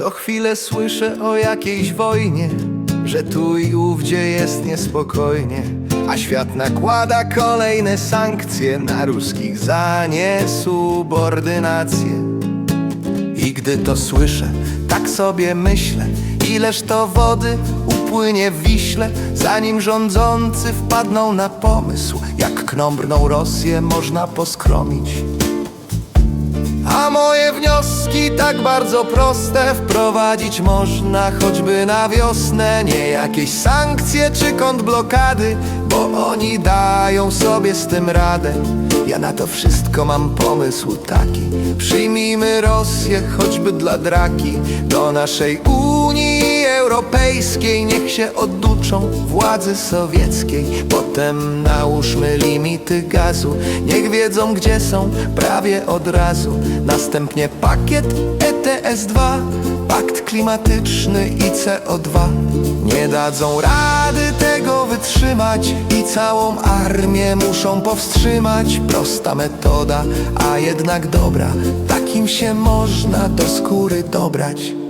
To chwilę słyszę o jakiejś wojnie Że tu i ówdzie jest niespokojnie A świat nakłada kolejne sankcje Na ruskich za niesubordynację. I gdy to słyszę, tak sobie myślę Ileż to wody upłynie w Wiśle Zanim rządzący wpadną na pomysł Jak knombrną Rosję można poskromić wnioski tak bardzo proste Wprowadzić można choćby na wiosnę. Nie jakieś sankcje czy kontrblokady Bo oni dają sobie z tym radę. Ja na to wszystko mam pomysł taki. Przyjmijmy Rosję choćby dla draki. Do naszej Unii Europejskiej. Niech się oduczą władzy sowieckiej. Potem nałóżmy limity gazu. Niech wiedzą gdzie są prawie od razu. Następnie pakiet ETS-2 Pakt klimatyczny i CO2 Nie dadzą rady tego wytrzymać I całą armię muszą powstrzymać. Prosta metoda, a jednak dobra. Takim się można do skóry dobrać